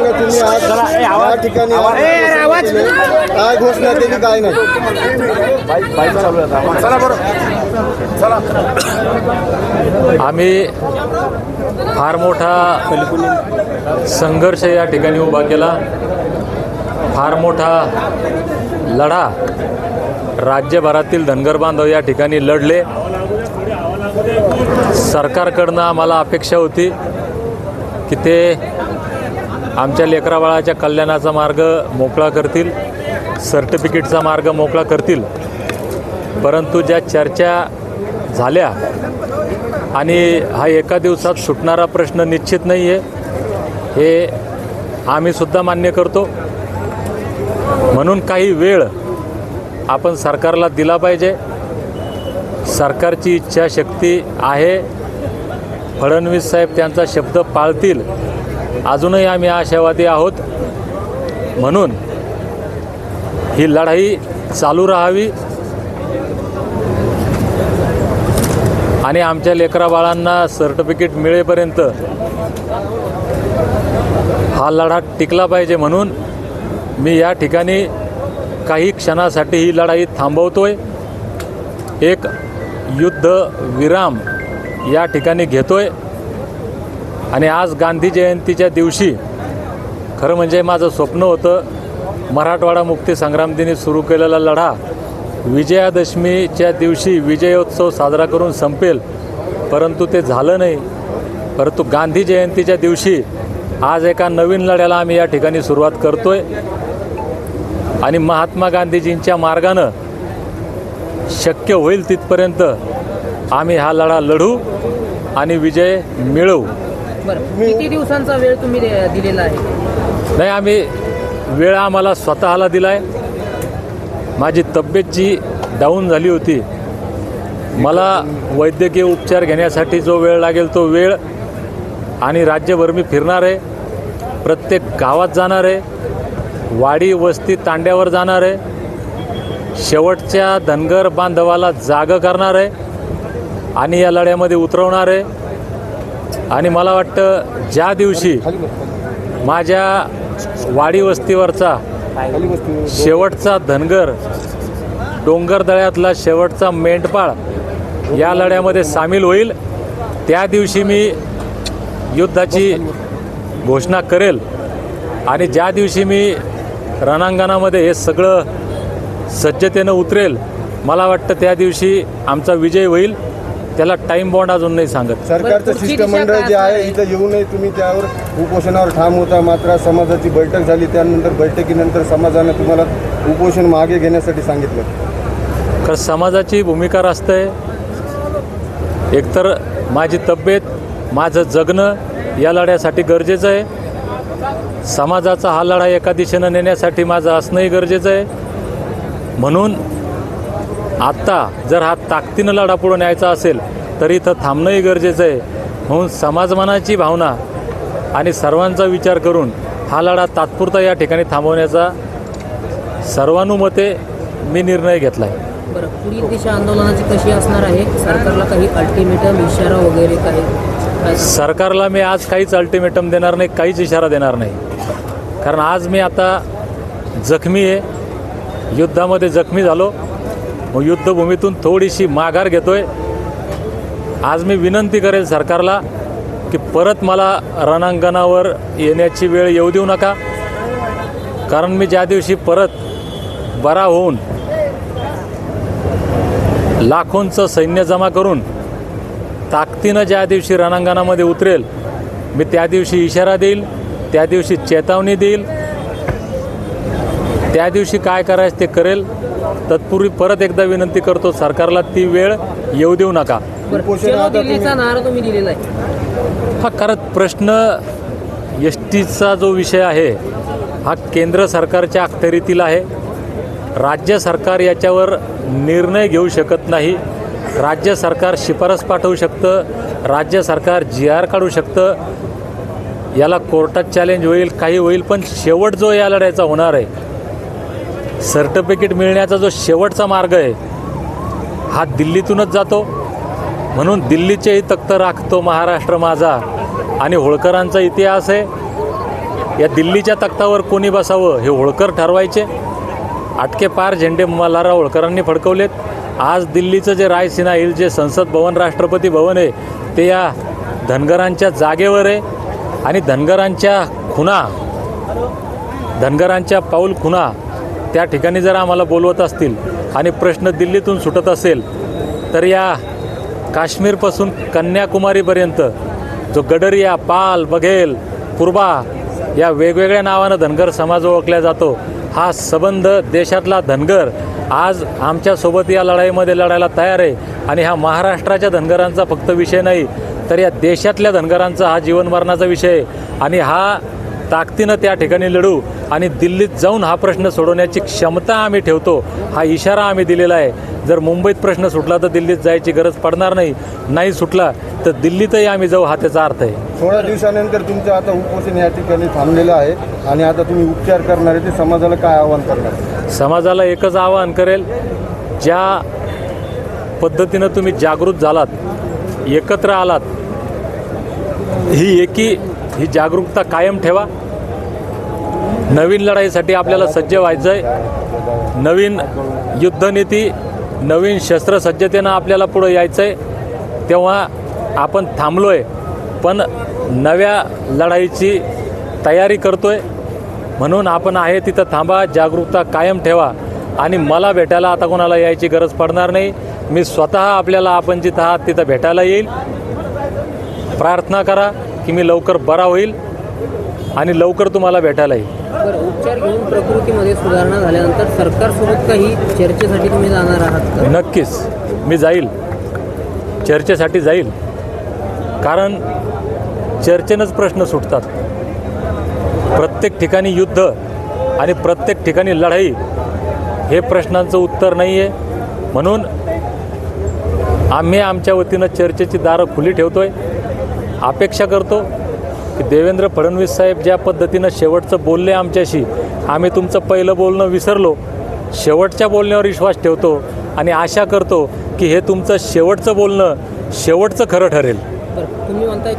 तुम्ही आज या ठिकाणी काय घोषणा केली काय नाही? आम्ही फार मोठा संघर्ष या ठिकाणी उभा केला. फार मोठा लढा राज्यभरातील धनगर बांधव या ठिकाणी लढले. सरकारकडनं आम्हाला अपेक्षा होती की ते आमच्या लेकराबाळाच्या कल्याणाचा मार्ग मोकळा करतील सर्टिफिकेटचा मार्ग मोकळा करतील. परंतु ज्या चर्चा झाल्या आणि हा एका दिवसात सुटणारा प्रश्न निश्चित नाही आहे हे आम्हीसुद्धा मान्य करतो. म्हणून काही वेळ आपण सरकारला दिला पाहिजे. सरकारची इच्छाशक्ती आहे. फडणवीस साहेब त्यांचा शब्द पाळतील. अजूनही आम्ही आशावादी आहोत. म्हणून ही लढाई चालू राहावी. आणि आमच्या लेकराबाळांना सर्टिफिकेट मिळेपर्यंत हा लढा टिकला पाहिजे म्हणून मी या ठिकाणी काही क्षणासाठी ही लढाई थांबवतोय. एक युद्ध विराम या ठिकाणी घेतोय. आणि आज गांधी जयंतीच्या दिवशी खरं म्हणजे माझं स्वप्न होतं मराठवाडा मुक्ती संग्राम दिनी सुरू केलेला लढा विजयादशमीच्या दिवशी विजयोत्सव साजरा करून संपेल परंतु ते झालं नाही. परंतु गांधी जयंतीच्या दिवशी आज एका नवीन लढ्याला आम्ही या ठिकाणी सुरुवात करतो आहे आणि महात्मा गांधीजींच्या मार्गानं शक्य होईल तिथपर्यंत आम्ही हा लढा लढू आणि विजय मिळवू. बरं. किती दिवसांचा वेळ तुम्ही दिलेला आहे? नाही आम्ही वेळ आम्हाला स्वतःला दिला आहे माझी तब्येत जी डाऊन झाली होती मला वैद्यकीय उपचार घेण्यासाठी जो वेळ लागेल तो वेळ आणि राज्यभर मी फिरणार आहे. प्रत्येक गावात जाणार आहे. वाडी वस्ती तांड्यावर जाणार आहे. शेवटच्या धनगर बांधवाला जागं करणार आहे. आणि या लढ्यामध्ये उतरवणार आहे. आणि मला वाटतं ज्या दिवशी माझ्या वाडी वस्तीवरचा शेवटचा धनगर डोंगर दळ्यातला शेवटचा मेंढपाळ या लढ्यामध्ये सामील होईल त्या दिवशी मी युद्धाची घोषणा करेल आणि ज्या दिवशी मी रणांगणामध्ये हे सगळं सज्जतेनं उतरेल मला वाटतं त्या दिवशी आमचा विजय होईल. त्याला टाईम बॉन्ड अजून नाही सांगत. सरकारचं शिष्टमंडळ जे आहे आहे? इथं येऊ नये तुम्ही त्यावर उपोषणावर ठाम होता मात्र समाजाची बैठक झाली त्यानंतर बैठकीनंतर समाजानं तुम्हाला उपोषण मागे घेण्यासाठी सांगितलं. कारण समाजाची भूमिका असते एकतर माझी तब्येत माझं जगणं या लढ्यासाठी गरजेचं आहे. समाजाचा हा लढा एका दिशेनं नेण्यासाठी माझं असणंही गरजेचं आहे. म्हणून आत्ता जर हा ताकदीनं लढा पुढे न्यायचा असेल तर इथं थांबणंही गरजेचं आहे. म्हणून समाजमनाची भावना आणि सर्वांचा विचार करून हा लढा तात्पुरता या ठिकाणी थांबवण्याचा सर्वानुमते मी निर्णय घेतला आहे बरं पुढील दिशा आंदोलनाची कशी असणार आहे? सरकारला काही अल्टिमेटम इशारा वगैरे काही? सरकारला मी आज काहीच अल्टिमेटम देणार नाही काहीच इशारा देणार नाही. कारण आज मी आता जखमी आहे. युद्धामध्ये जखमी झालो. मग युद्धभूमीतून थोडीशी माघार घेतोय. आज मी विनंती करेल सरकारला की परत मला रणांगणावर येण्याची वेळ येऊ देऊ नका. कारण मी ज्या दिवशी परत बरा होऊन लाखोंचं सैन्य जमा करून ताकदीनं ज्या दिवशी रणांगणामध्ये उतरेल मी त्या दिवशी इशारा देईल त्या दिवशी चेतावणी देईल त्या दिवशी काय करायचं ते करेल. तत्पूर्वी परत एकदा विनंती करतो सरकारला ती वेळ येऊ देऊ नका. हा खरंच प्रश्न एस टीचा जो विषय आहे हा केंद्र सरकारच्या अखत्यारीतील आहे. राज्य सरकार याच्यावर निर्णय घेऊ शकत नाही. राज्य सरकार शिफारस पाठवू शकतं. राज्य सरकार जी आर काढू शकतं. याला कोर्टात चॅलेंज होईल काही होईल पण शेवट जो या लढ्याचा होणार आहे सर्टिफिकेट मिळण्याचा जो शेवटचा मार्ग आहे हा दिल्लीतूनच जातो. म्हणून दिल्लीचेही तख्त राखतो महाराष्ट्र माझा. आणि होळकरांचा इतिहास आहे या दिल्लीच्या तख्तावर कोणी बसावं हे होळकर ठरवायचे. आटके पार झेंडे मल्हारराव होळकरांनी फडकवलेत. आज दिल्लीचं जे रायसिना हिल जे संसद भवन राष्ट्रपती भवन आहे ते या धनगरांच्या जागेवर आहे. आणि धनगरांच्या खुना धनगरांच्या पाऊल खुना त्या ठिकाणी जर आम्हाला बोलवत असतील आणि प्रश्न दिल्लीतून सुटत असेल तर या काश्मीरपासून कन्याकुमारीपर्यंत जो गडरिया पाल बघेल कुर्बा या वेगवेगळ्या नावानं धनगर समाज ओळखला जातो हा संबंध देशातला धनगर आज आमच्यासोबत या लढाईमध्ये लढायला तयार आहे. आणि हा महाराष्ट्राच्या धनगरांचा फक्त विषय नाही तर या देशातल्या धनगरांचा हा जीवनमरणाचा विषय आहे. आणि हा ताकदीनं त्या ठिकाणी लढू आणि दिल्लीत जाऊन हा प्रश्न सोडवण्याची क्षमता आम्ही ठेवतो हा इशारा आम्ही दिलेला आहे. जर मुंबईत प्रश्न सुटला तर दिल्लीत जायची गरज पडणार नाही नाही सुटला तर दिल्लीतही आम्ही जाऊ हा त्याचा अर्थ आहे. सोळा दिवसानंतर तुमचं आता उपोषण या ठिकाणी थांबलेलं आहे आणि आता तुम्ही उपचार करणार आहे ते समाजाला काय आव्हान करणार? समाजाला एकच आवाहन करेल ज्या पद्धतीनं तुम्ही जागृत झालात एकत्र आलात ही एकी ही जागरूकता कायम ठेवा. नवीन लढाईसाठी आपल्याला सज्ज व्हायचं आहे नवीन युद्धनीती नवीन शस्त्रसज्जतेनं आपल्याला पुढं यायचं आहे तेव्हा आपण थांबलो आहे पण नव्या लढाईची तयारी करतो आहे म्हणून आपण आहे तिथं थांबा जागरूकता कायम ठेवा. आणि मला भेटायला आता कोणाला यायची गरज पडणार नाही. मी स्वतः आपल्याला आपण जिथं आहात तिथं भेटायला येईल. प्रार्थना करा की मी लवकर बरा होईल. आणि लवकर तुम्हाला भेटायला येईल. बरं उपचार घेऊन प्रकृतीमध्ये सुधारणा झाल्यानंतर सरकारसोबत काही चर्चेसाठी तुम्ही जाणार आहात का? नक्कीच. मी जाईल. चर्चेसाठी जाईल. कारण चर्चेनंच प्रश्न सुटतात. प्रत्येक ठिकाणी युद्ध आणि प्रत्येक ठिकाणी लढाई हे प्रश्नांचं उत्तर नाही आहे म्हणून आम्ही आमच्या वतीनं चर्चेची दारं खुली ठेवतो आहे अपेक्षा करतो की देवेंद्र फडणवीस साहेब ज्या पद्धतीनं शेवटचं बोलले आमच्याशी आम्ही तुमचं पहिलं बोलणं विसरलो शेवटच्या बोलण्यावर विश्वास ठेवतो आणि आशा करतो की हे तुमचं शेवटचं बोलणं शेवटचं खरं ठरेल. तुम्ही म्हणताय